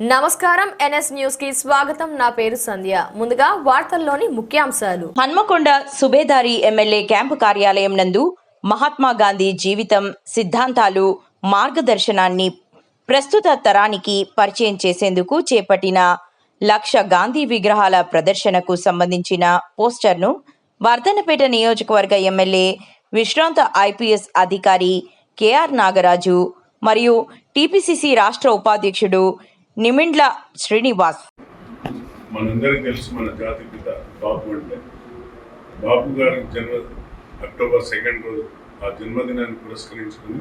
నమస్కారం ఎన్ఎస్ న్యూస్కి స్వాగతం. నా పేరు సంధ్య. ముందుగా వార్తల్లోని ముఖ్యాంశాలు. హన్మకొండ సుబేదారి ఎమ్మెల్యే క్యాంపు కార్యాలయం నందు మహాత్మా గాంధీ జీవితం సిద్ధాంతాలు మార్గదర్శనాన్ని ప్రస్తుత తరానికి పరిచయం చేసేందుకు చేపట్టిన లక్ష గాంధీ విగ్రహాల ప్రదర్శనకు సంబంధించిన పోస్టర్ను వర్ధనపేట నియోజకవర్గ ఎమ్మెల్యే విశ్రాంత ఐపీఎస్ అధికారి కేఆర్ నాగరాజు మరియు టీపీసీసీ రాష్ట్ర ఉపాధ్యక్షుడు నిమిండ్ల శ్రీనివాస్. మనందరికీ తెలుసు మన జాతి పిత బాపు అంటే. బాపు గారి జన్మ అక్టోబర్ సెకండ్ రోజు ఆ జన్మదినాన్ని పురస్కరించుకుని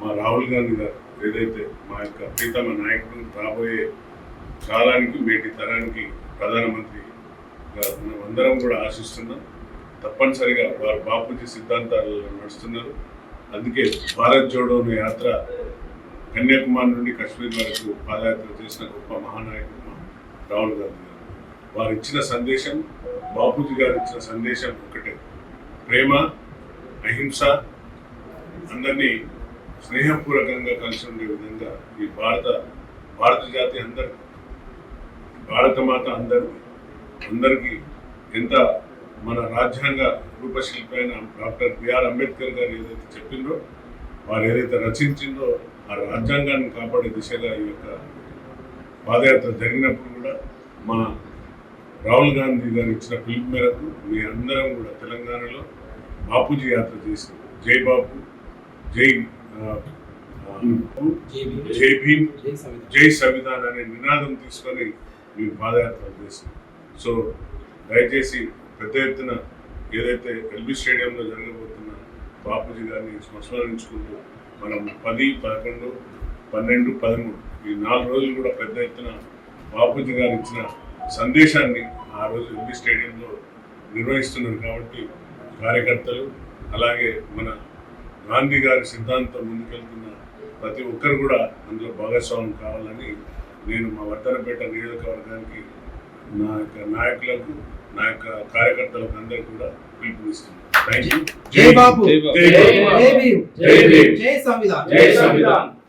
మా రాహుల్ గాంధీ గారు ఏదైతే మా యొక్క ప్రీతమ నాయకుడు రాబోయే కాలానికి మేటి తరానికి ప్రధానమంత్రి గారు మనం అందరం కూడా ఆశిస్తున్నాం. తప్పనిసరిగా వారు బాపూజీ సిద్ధాంతాలలో నడుస్తున్నారు. అందుకే భారత్ జోడోని యాత్ర కన్యాకుమారి నుండి కాశ్మీర్ వరకు పాదయాత్ర చేసిన గొప్ప మహానాయకుడు రాహుల్ గాంధీ గారు. వారు ఇచ్చిన సందేశం బాపూజీ గారు ఇచ్చిన సందేశం ఒకటే ప్రేమ అహింస అందరినీ స్నేహపూర్వకంగా కలిసి ఉండే విధంగా ఈ భారత భారత జాతి అందరి భారత మాత అందరి అందరికీ ఎంత మన రాజ్యాంగ రూపశిల్పి అయిన డాక్టర్ బిఆర్ అంబేద్కర్ గారు ఏదైతే చెప్పిందో వారు ఏదైతే రచించిందో ఆ రాజ్యాంగాన్ని కాపాడే దిశగా ఈ యొక్క పాదయాత్ర జరిగినప్పుడు కూడా మా రాహుల్ గాంధీ గారు ఇచ్చిన పిలుపు మేరకు మీ అందరం కూడా తెలంగాణలో బాపూజీ యాత్ర చేసి జై బాపు జై జై భీమ్. జై సంవిధాన్. అనే నినాదం తీసుకొని మీ పాదయాత్ర చేసి. సో దయచేసి పెద్ద ఎత్తున ఏదైతే ఎల్బీ స్టేడియంలో జరగబోతుంది బాపూజీ గారిని సంస్మరించుకుంటూ మనం పది పదకొండు పన్నెండు పదమూడు ఈ నాలుగు రోజులు కూడా పెద్ద ఎత్తున బాపూజీ గారు ఇచ్చిన సందేశాన్ని ఆ రోజు ఎంబీ స్టేడియంలో నిర్వహిస్తున్నారు కాబట్టి కార్యకర్తలు అలాగే మన గాంధీ గారి సిద్ధాంతం ముందుకెళ్తున్న ప్రతి ఒక్కరు కూడా అందులో భాగస్వామ్యం కావాలని నేను మా వర్ధనపేట నియోజకవర్గానికి నా యొక్క నాయకులకు నా యొక్క కార్యకర్తలకు అందరికీ కూడా పిలుపునిస్తున్నాను. 알지? 예바부, 예비우, 예비우, 예비우, 예비우, 예비우, 예비우, 예비우, 예비우, 예비우, 예비우, 예비우, 예비우,